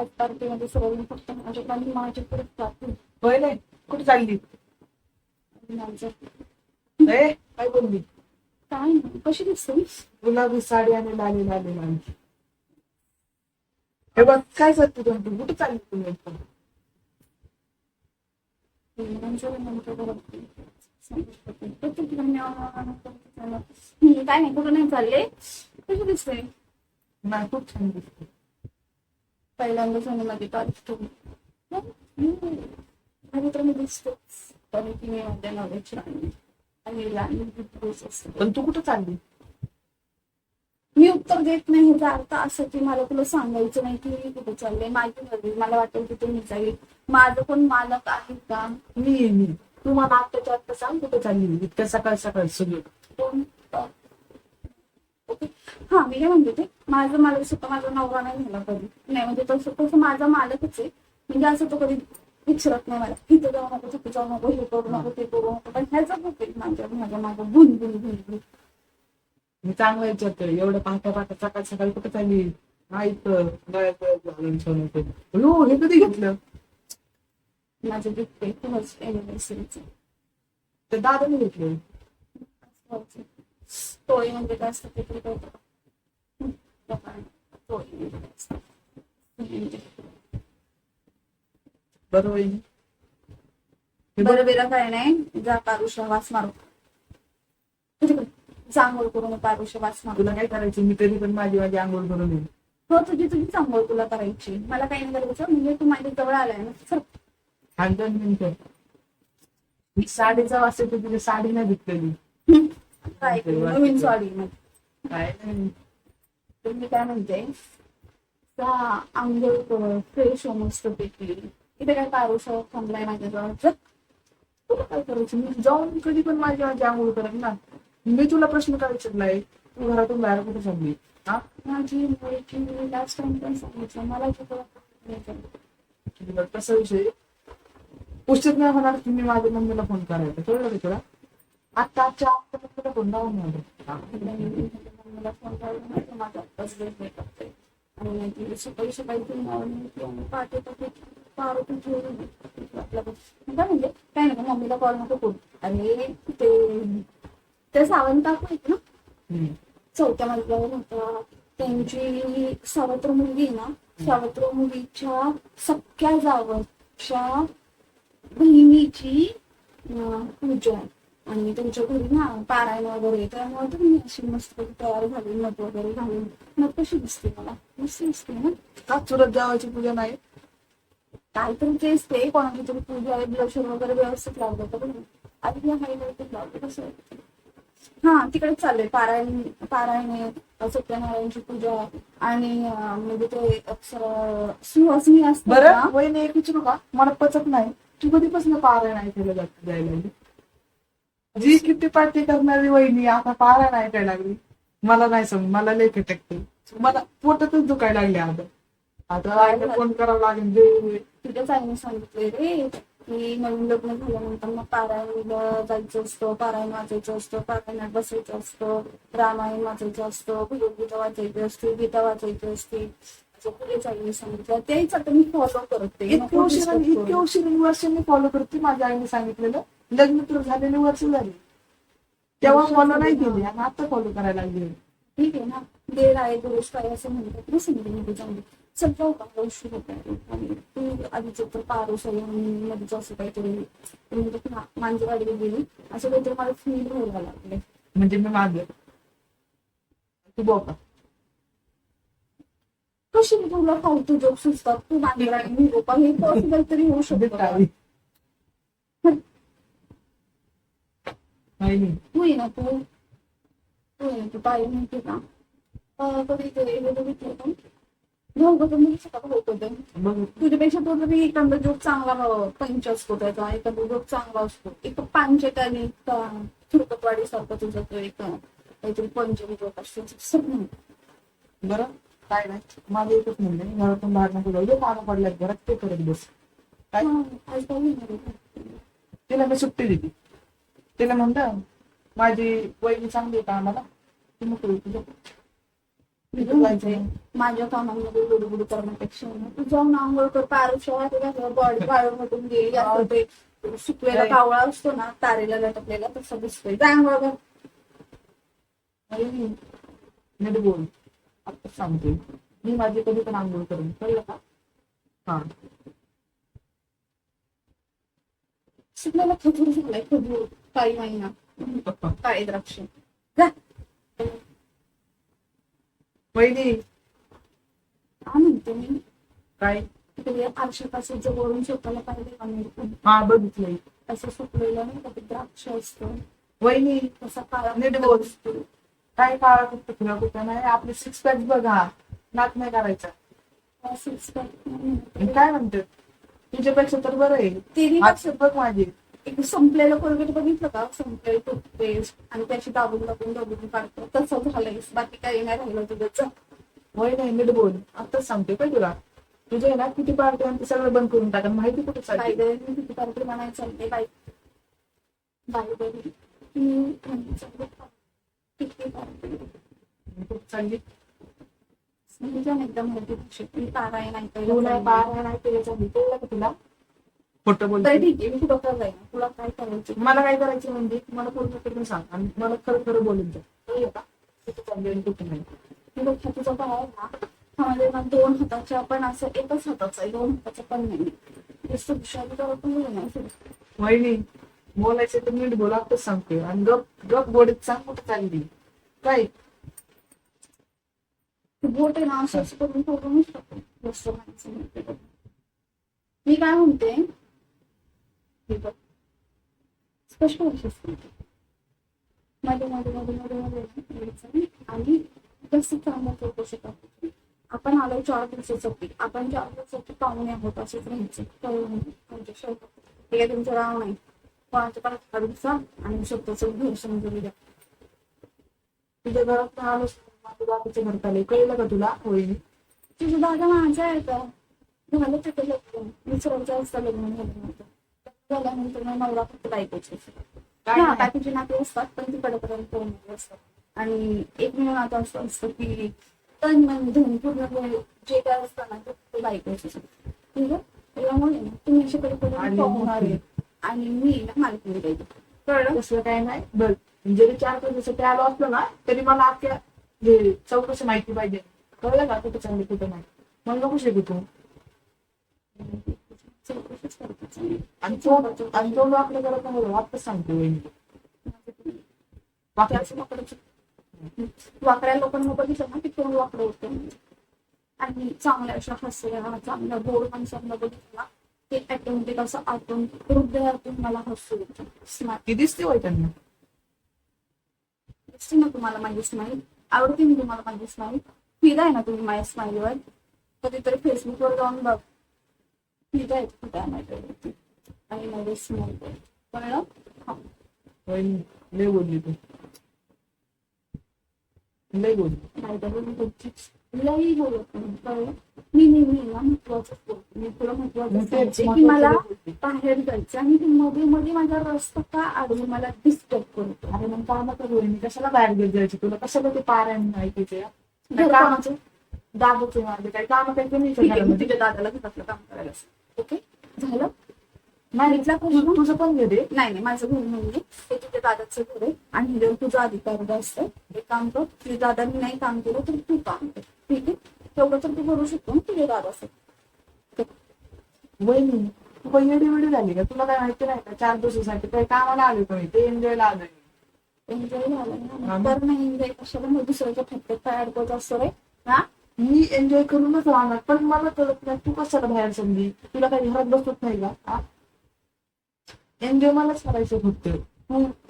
आज पार्टीमध्ये सर्व फक्त माझ्या आणि माझ्या पुढे जातील होय नाही? कुठे चालली? ए काय बोलली? काय नाही कशी दिसते गुलाबी साडी आणि लाली लाली लाली. हे बघ काय करते तू? तू कुठे चालली तुम्ही एकदम काय नाही कुठं नाही चालले. कशी दिसते? नाही खूप छान दिसते. पहिल्यांदा सोनीमध्ये तारीफ ठेवली आणि तर मी दिसतेच पण ती मी माझ्या राणी आणि पण तू कुठे चालली? मी उत्तर देत नाही. ह्याचा अर्थ असं की मला तुला सांगायचं नाही की मी कुठे चालले. माझी मर्जी मला वाटेल की तुम्ही जाईल माझं पण मालक आहे का? मी मी तू मला आत्ताच्या आत्ता सांग कुठे चालली इतक्या सकाळ सकाळ सगळं. ओके. हा मी काय म्हणते ते? माझं मला स्वतः माझा नवरा नाही झाला कधी. नाही म्हणजे तसं तसं माझा मालकच आहे. म्हणजे असं तो कधी विचारत नाही मला इथं जाऊ नको तिथे जाऊ नको हे करू नको ते करू नको. पण ह्याचं खूप आहे माझ्या माझ्या माझं भुन भुन भुन भुन मी चांगलं विचारतोय एवढं पहाटे पहाटे सकाळ सकाळी कुठे चालली? तर ठेवलं ते. अयो, हे कधी घेतलं? माझं गिफ्ट आहे फर्स्ट एनिव्हर्सरीचं ते दादाने घेतलं. टोळी म्हणजे काय असतं ते हं, टोळी म्हणजे म्हणजे बरोबर काय नाही जा पारुषा वास मारू चांगोळ करून पारुषा वास मारू तुला काय करायचं मी तरी पण माझी माझी आंघोळ करून येईन हो तुझी तुझी चांगोळ तुला करायची मला काही नाही करायचं म्हणजे तू माझ्या जवळ आलाय ना दोन मिनिटं मी साडीचा वास येतो तुझी साडी नाही हं, काय? नवीन साडी मध्ये काय म्हणते? आंघोळ कर फ्रेश हो मस्त पैकी. इथे काय पारुषा थांबलाय माझ्याजवळ तुला काय करायचं? मी जाऊन कधी पण माझी माझी आंघोळ करेन ना. मी तुला प्रश्न काय विचारलाय? तू घरातून बाहेर कुठे चालली? हा? माझी मुलगी लास्ट टाइम पण सांगितलं. मला तुला कसा विषय. पुस्तक नाही होणार मी माझ्या मम्मीला फोन करायचा कळलं तुला? आता आजच्या आता तुला फोन लावून मला मला फोन लावला नाही तर माझा आत्ताच वेळ नाही करते आणि नाही ती सकाळी ती आणि पहाटे पारोटी म्हणजे काय नाही मम्मीला कॉल नको करू अरे ते ते सावंत आहेत ना? चौथ्या मजल्यावर होता. त्यांची सावत्र मुलगी ना? सावत्र मुलीच्या सख्या जावच्या बहिणीची पूजा आहे. आणि त्यांच्या घरी ना पारायण वगैरे त्यामुळे तर मी अशी मस्त तयार झाली नथ वगैरे घालून. मग कशी दिसते मला. मस्त दिसते ना? का चुरत जावायची पूजा नाही? काहीतरी तेच ते कोणाची तरी पूजा आहे ब्लशर वगैरे व्यवस्थित लावलं तर आधी हायलाइट लावलं कसं? हा तिकडे चाललंय पारायण पारायण आहे सत्यनारायणची पूजा. आणि म्हणजे ते अक्षर सुहासनी असते बरं ना? वहिनी एक विचारू का? मला पचत नाही. तू कधीपासून पारायण ऐकायला जात जायला? जी किती पार्टी करणारी वहिनी आता पारायण ऐकायला लागली? मला नाही समज मला लय खटकते. मला पोटातच दुखायला लागले आता आता आईला फोन करावा लागेल जे तिथेच आईने सांगितलंय रे की नवीन लग्न झाल्यानंतर मग पारायणला जायचं असतं पारायण वाचायचं असतं पारायणात बसायचं असतं रामायण वाचायचं असतं भगवद्गीता वाचायची असते गीता वाचायची असते. सांगितलं? तेच आता मी फॉलो करते. इतके उशीर इतके. उशीर वर्ष मी फॉलो करते माझ्या आईने सांगितलेलं. लग्न तर झालेले वर्ष झाले तेव्हा फॉलो नाही केली आणि आता फॉलो करायला लागली. ठीक आहे ना. देर आहे दुरुस्त आहे असं म्हणतात ना समजून मध्ये चांगली चल जाऊ का? उशीर होत आहे आणि तू आधीच तर पारोस मध्येच असं काहीतरी. म्हणजे मांजरवाडीला गेली. असं काहीतरी मला फील व्हायला लागले म्हणजे मी मागे. तू बोका कशी मी तुला फालतू जोक सुचतात तू मांजरवाडी मी लोक हे पॉसिबल तरी होऊ शकतो. का? काही नाही तू ये ना तू तू ये ना तू ताई म्हणते का अं, कधी ते हे बघितलं का भाऊ का तुम्ही का भाऊ कधी बघ तुझ्यापेक्षा तो तरी एखादा जोक चांगला अं, पंच असतो त्याचा एखादा जोक चांगला असतो एक पांचट आणि थुरकतवाडी सारखा तुझा तो एक अं, काहीतरी पंच जोक असतो सर नाही बरं काय नाही माझं एकच म्हणणं आहे, घरातून बाहेर नको जाऊ दे पानं पडल्यात घरात ते करत बस काय हा, आज काय होणार आहे? तिला मी सुट्टी दिली तिला म्हणलं माझी वहिनी चांगली का आम्हाला? ती तुझ्या मी काय म्हणते, माझ्या कामांमध्ये गुडगुड करण्यापेक्षा ना, तू जाऊन आंघोळ कर पारुशा बॉडी म्हटून गेली असं ते सुकलेला. कावळा असतो ना तारेला लटकलेला तसा दिसतोय. जा आंघोळ कर. नीट बोल. आता सांगते. मी माझी कधी पण आंघोळ करेन. कळलं का? हा. सुकलेला खजूर झालाय खजूर. काळी महिना काळे द्राक्ष वहिनी हा म्हणते मी काय जवळून स्वतःला पाहिजे का मी हा बघितलंय असं सुकलेलं नाही का ते द्राक्ष असतं वहिनी तसा काळा नीट बोल. काय काळा कुठं तुला कुठं नाही आपले सिक्स पॅक बघा नाक नाही करायचा pack. आणि काय म्हणतात तुझ्यापेक्षा तर बरं आहे तिन्ही बघ माझे एक संपलेलं कोलगेट बघितलं का? संपलेलं टूथपेस्ट आणि त्याची दाबून दाबून दाबून काढतो. तसं झालंय. बाकी काही नाही राहिलं तुझं? वय नाही नीट बोल. आताच सांगते काय तुला. तुझे आहे ना किती पार्टी आणि ते सगळं बंद करून टाका माहिती कुठे काय चालते मी किती तारखेला म्हणायला चालते बाई बाई बाई मी म्हणायचं होतं, किती तारखेला कुठे चालली? म्हणजे ना एकदम मोठी भाषेत मी पारायण तू नाही ऐकायला पार नाही त्याच्या कळलं का तुला? खोटं तर बोलते ठीक आहे मी कुठं करायला जाईना तुला काय करायचं? मला काय करायचं म्हणजे मला पूर्ण करून सांग आणि मला खरं खरं बोलून जा कळलं का? कुठे चालली आणि कुठे नाही. मी बघ तुझा भाव आहे ना? ना दोन हाताच्या पण असं एकच हाताचा आहे दोन हाताचा पण नाही. नुसतं विषयाला तर आपण बोलणार वहिनी बोलायचं तर नीट बोला आताच सांगते. आणि गप गप बोडीत सांग कुठे चालली. काय? बोट आहे ना असं असं करून जास्त नाही. मी काय म्हणते? People. बघ स्पष्ट भाषेत सांगते मध्ये मध्ये मध्ये मध्ये मध्ये यायचं आणि जास्त चांगलं चौकशी करायची आपण आलो चार दिवसासाठी आपण चार दिवसासाठी पाहुणे आहोत असेच राहायचे कळलं म्हणजे आमच्या हे काय तुमचं राव नाही कोणाच्या पण काढूचा आणि स्वतःचं घर समजून द्या तुझ्या घरात आलोच माझ्या बाबाच्या घरात आले कळलं का तुला होईल तुझा दादा माझा आहे का झालं तिथे लग्न दुसऱ्यांच्या असतं लग्न झालं नव्हतं झाल्यानंतर मग नवरा फक्त बायकोचे. बाकीचे नाते असतात पण ती कडेपर्यंत पोहोचले असतात. आणि एक मिळून आता असं असतं की तन मन धन पूर्ण जे काय असतं ना ते फक्त बायकोचे ठीक आहे त्यामुळे तुम्ही कडेपर्यंत आणि मी ना मालकीने द्यायची कळलं? तसलं काय नाही. बघ जरी चार दिवसासाठी आलो असलो ना तरी मला अख्ख्या चौकशी माहिती पाहिजे. कळलं का कुठे चालली कुठे नाही? मग नको शिकू तू चौकशीच करते आणि तो आणि तो आपल्या घरात सांगतो वहिनी वाकड्या लोकांना बघितलं ना की तोंड वाकडं होतं आणि चांगल्या अशा हसल्या चांगल्या गोड माणसांना बघितला ते ऍटोमॅटिक असं आतून हृदयातून मला हसू येतं ती दिसते वय त्यांना दिसते ना तुम्हाला माझी स्माईल आवडते मी तुम्हाला माझी स्माईल फिराय आहे ना तुम्ही माझ्या स्माईलवर कधीतरी फेसबुकवर जाऊन बघ. फिदा आहे कुठे आहे माझ्यावरती आणि माझी कळलं हा वहिनी लय बोलली तू लय नाही तर मी तुमची लई बोलत नाही कळलं मी नेहमी ना महत्वाचं मी तुला महत्वाचं सांगते की मला बाहेर जायचं आणि मध्ये मध्ये माझा रस्ता का अडवून मला डिस्टर्ब करतो अरे मग काम कर मी कशाला बाहेर घेत जायची तुला कशाला ते पारायण ऐकायचे घर कामाचं दादाचे मार्ग काय काम काही कमी तिच्या दादाला घरातलं काम करायला ओके? झालं? नाही इथला तुझं पण घे दे. नाही नाही माझं घर नाहीये ते तुझ्या दादाचं घर आहे आणि हिरो तुझा अधिकार असतं. एक काम कर तुझ्या दादांनी नाही काम केलं तर तू काम कर. ठीक आहे? तेवढं तर तू करू शकतो ना तुझ्या दादाचं. वहिनी तू काही एडी वेडी झाली का? तुला काय माहिती नाही का? चार दिवसासाठी काही कामाला आले तुम्ही ते एन्जॉयला आलोय. एन्जॉय झालं ना. तर नाही एन्जॉय कशाला? मग दुसऱ्याच्या फटक्यात काय अडकवत असतो रे? हा? मी एन्जॉय करूनच राहणार. पण मला कळत नाही तू कशाला बाहेर समजी तुला काही घरात बसत नाही का? एन्जॉय मलाच करायचं फक्त.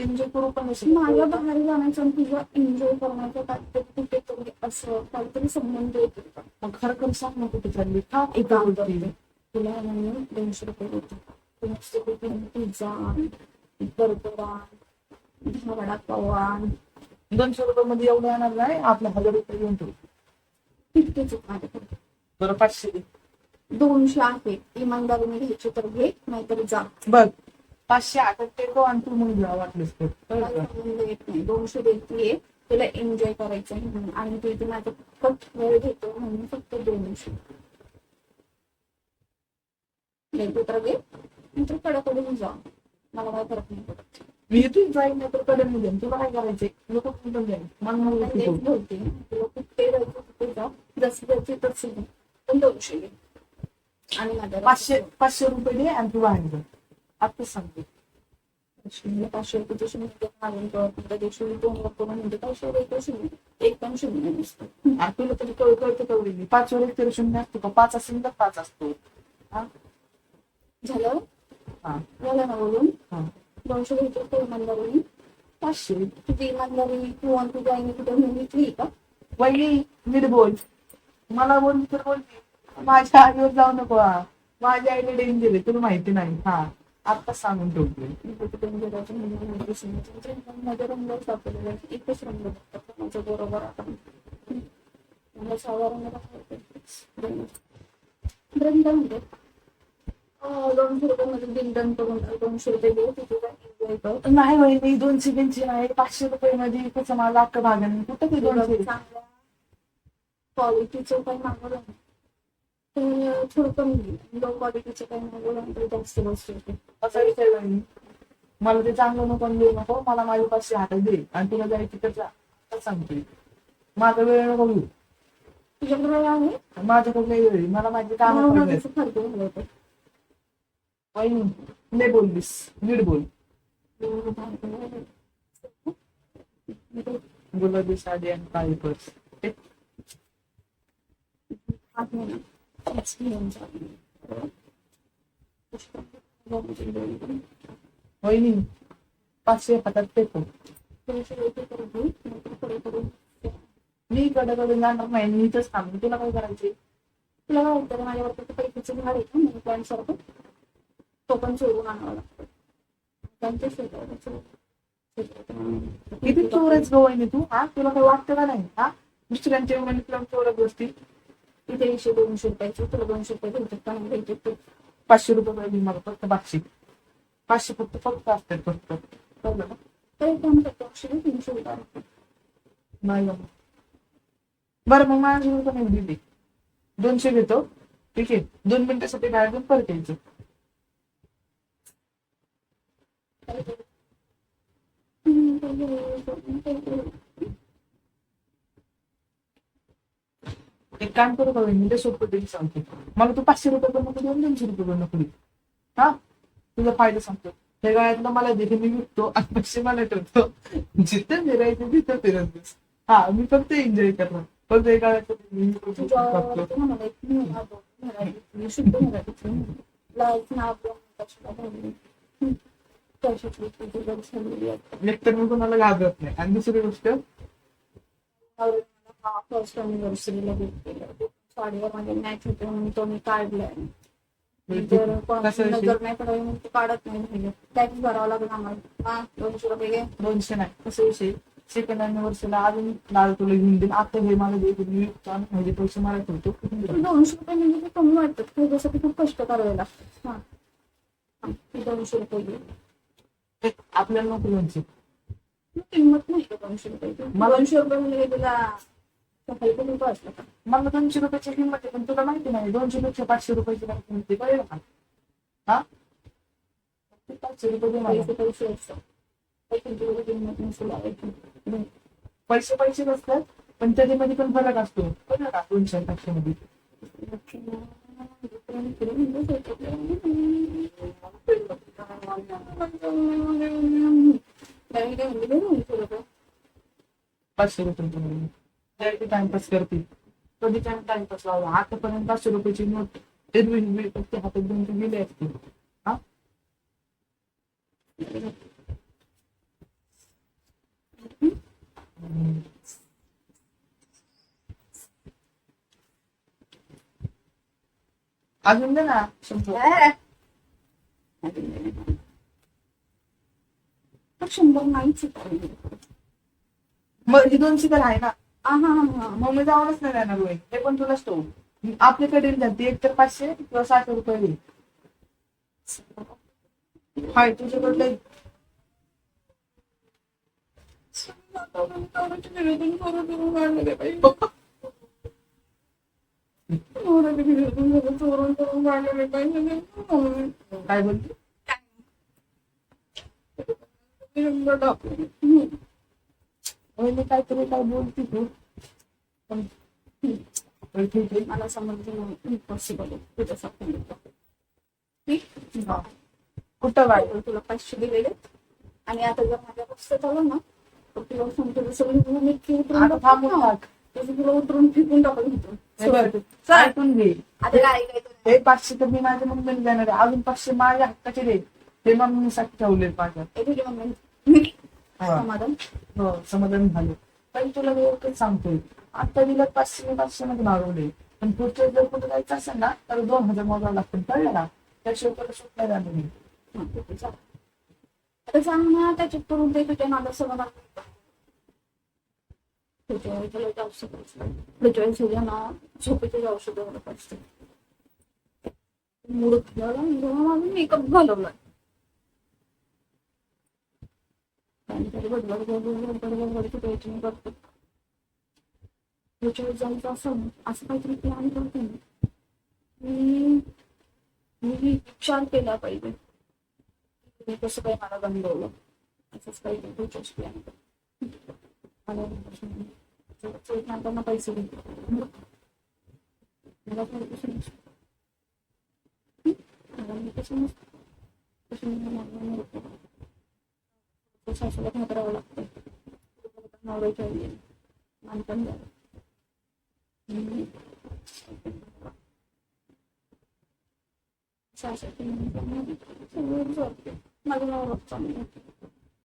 एन्जॉय करू पण. माझ्या बाहेर जाण्याचं आणि तुझं एन्जॉय करण्याचं काहीतरी कुठेतरी असं काहीतरी संबंध येतो का? मग खरं खरं सांग ना कुठे चालली. का एक कुठं? करते तुला म्हणून दोनशे रुपये देतो तू मस्त पिझ्झा बर्गर दहा. दोनशे रुपये मध्ये एवढं येणार नाही. आपला हजार रुपये घेऊन ठेव. तितकेच बरं पाचशे दे दोनशे आहे. इमानदारीने घ्यायचे तर घे नाहीतर जा. बघ पाचशे आता टेको आणि तू मग जा वाटलंस तर कळलं मला का? संबंध येत नाही. दोनशे देतीये. तुला एन्जॉय करायचं आहे म्हणून. आणि तू इथे माझा फक्त वेळ घेतो म्हणून फक्त दोनशे. तू तर घे. नंतर कडाकडून जा. मला काय फरक नाही पडत. मी इथून जाईन नाही तर कडे निघेन तुला काय करायचंय लोक कुठून जाईन मला मला मला तेच शिकव. बोलते ना. तुला कुठे जायचं तिथे जा जशी जायची तशी जा. पण दोनशे घे आणि माझ्या पाचशे पाचशे रुपये दे आणि तू बाहेर जा आताच सांगते शून्य पाचशे रुपये शून्य मागून त्या दिवशी दोन करून म्हणजे पाचशे रुपये शून्य एक पण शून्य नसतं आणि तुला तरी कळ कळतं कळली नाही पाच वर एक तरी शून्य असतो का पाच असेल तर पाच असतो हा झालं हा झालं ना बोलून हा दोनशे घ्यायचे तर इमानदारी पाचशे तुझी इमानदारी किंवा तुझ्या आईने कुठे घेऊन का वहिनी नीट मला बोल तर बोलते माझ्या आईवर जाऊ नको हा. माझ्या आईने डेंजर आहे तुला माहिती नाही हा आत्ताच सांगून ठेवते कुठे घराच्या म्हणजे माझ्या रंग सापडले एकच रंग माझ्या बरोबर आता मला सहावा रंग म्हणजे दोनशे करून दोनशे रुपये घेऊ तिथे कर. नाही वहिनी दोनशे बेनशे नाही पाचशे रुपये मध्ये कसं मला अख्खं भागन कुठं ते दोनशे चांगल्या क्वालिटीचं काही मागवलं तर थोडं कमी लो क्वालिटीचं काही मागवलं ना तर जास्त बसते असा विचार वहिनी मला ते चांगलं नको आणि देऊ नको. मला माझे पाचशे हातात दे. आणि तुला जायची तर जा. सांगते. माझा वेळ नको घेऊ. तुझ्याकडे वेळ आहे? माझ्याकडे वेळ आहे. मला माझे काम फरक झालं होतं वहिनी नाही बोललीस नीट बोल गुलाबी साडी आणि काळी पर्स हे वहिनी पाचशे हातात टेकू मी कडे कडे जाणार नाही मी इथंच थांबू तुला काय करायचे तुला काय वाटतं माझ्यावरती पैकीचं झाड आहे का मनी प्लॅन सारखं तो पण चोरून आणावा लागतो. त्यांचे किती चोरायच गो वहिनी तू? हा? तुला काही वाटतं का नाही? हा? दुसऱ्यांच्या मनी प्लॅन चोरत बसती इथे एकशे दोनशे रुपयाचे तुला दोनशे रुपये घ्यायचे का नाही घ्यायचे ते पाचशे रुपये पाहिजे मला फक्त पाचशे. पाचशे फक्त फक्त असतात फक्त. कळलं ना काम करतो ते तीनशे रुपये. नाही. बरं मग माझ्या पण दिली. दोनशे घेतो. ठीक आहे. दोन मिनिटासाठी बाहेर परत यायचं. एक काम करू का मी सोपं तरी सांगतो. मला तू पाचशे रुपये पण नको देऊ आणि दोनशे रुपये पण नको हा? तुझा फायदा सांगतो. त्या गाळ्यातलं मला देखील मी विकतो आणि पैसे मला ठेवतो. जिथं फिरायचं तिथं फिरत बस. हा मी फक्त एन्जॉय करणार. फक्त एका गाळ्यात एकतर मी कोणाला घाबरत नाही. आणि दुसरी गोष्ट फर्स्ट अनिव्हर्सरीला बुक केलं साडीवर माझे मॅच होते म्हणून तो मी काढलाय जर कोणाची कसं नजर नाही पडावी म्हणून ते काढत नाही राहिलं टॅक्स भरावा लागेल आम्हाला हा दोनशे रुपये दोनशे नाही कसं विषय. सेकंड अनिव्हर्सरीला अजून लाल तुला घेऊन देईन. आता हे मला दे मी म्हणजे पैसे मला ठेवतो. दोनशे रुपये म्हणजे कमी वाटतात. त्याच्यासाठी खूप कष्ट करावे लागतात. हा. ते दोनशे रुपये घे आपल्याला नको किंमत नाही का दोनशे रुपये? मला- दोनशे रुपये म्हणजे तुला पण रुपये का मला दोनशे रुपयाची किंमत आहे पण तुला माहिती नाही दोनशे पेक्षा पाचशे रुपयाची काय किंमत आहे कळलं का? हा? ते पाचशे रुपये पैसे पैसे असतात. किंमत नसेल पैसे पैसेच असतात पण त्याच्यामध्ये पण फरक असतो. कळलं का? दोनशे पाचशे मध्ये. पाचशे रुपये टाइमपास करते कधी टाइमपास लावला आतापर्यंत पाचशे रुपयाची नोट एरवी फक्त हातात घेऊन ते गेले असते हा अजून दे ना शंभर शंभर नाहीच मग ही दोनशे तर आहे ना? हा हा हा मग मी जाऊनच नाही देणार होय. हे पण तुलाच तो आपल्याकडे जाते एक तर पाचशे किंवा सातशे रुपये होईल हाय तुझ्याकडलं घरातून करून करून काढलेले बाई नवऱ्याच्या घरातून घरातून चोरून करून काढलेले बाई काय बोलते हम्म. वहिनी काहीतरी काय बोलती तू पण पण ठीक आहे मला समजलं इम्पॉसिबल आहे तुझ्यासाठी ठीक हा. कुठं काय तर तुला पाचशे दिलेले आणि आता जर माझ्या पुस्तक आलं ना तर तुला सांगतो सगळी तुला मी उतरून आता थांबून टाकतो ना. टाक. तसं तुला उतरून फेकून टाकत होतो ऐकून घे. हे पाचशे तर मी माझ्या मम्मीला देणार आहे. अजून पाचशे माझ्या हक्काचे दे ते मम्मीसाठी ठेवले माझ्या. हे मम्मी. समाधान? समाधान झालं. पण तुला एकच सांगतोय. आता दिलं पाचशे मी पाचशे मध्ये मागवले. पण पुढच्या जर कुठे जायचं असेल ना तर दोन हजार मोजावं लागतील कळलं ना? त्याशिवाय तुला सुट नाही जाणार नाही. आता सांग ना त्याच्यात करून ते तुझ्या नादा तुला एक औषध असतं. झोपेचे औषध वगैरे असते मूड झाला माझा मेकअप घालवला काहीतरी बडबड बडबड करते जायचं असं असं काहीतरी प्लॅन करते मी मी विचार केला पाहिजे मी कसं काही मला गंडवलं असंच काही पुढच्याच प्लॅन त्यांना पैसे देते मला काही पैसे नसते. मला मी पैसे नसते. पैसे मला मागणं होतं. ते सासूला घाबरावं लागतं नवऱ्याच्या आईने. मानपण द्यावं. हम्म. सासूची मानपण नाही. सगळं जाते. माझं नवरा चांगलं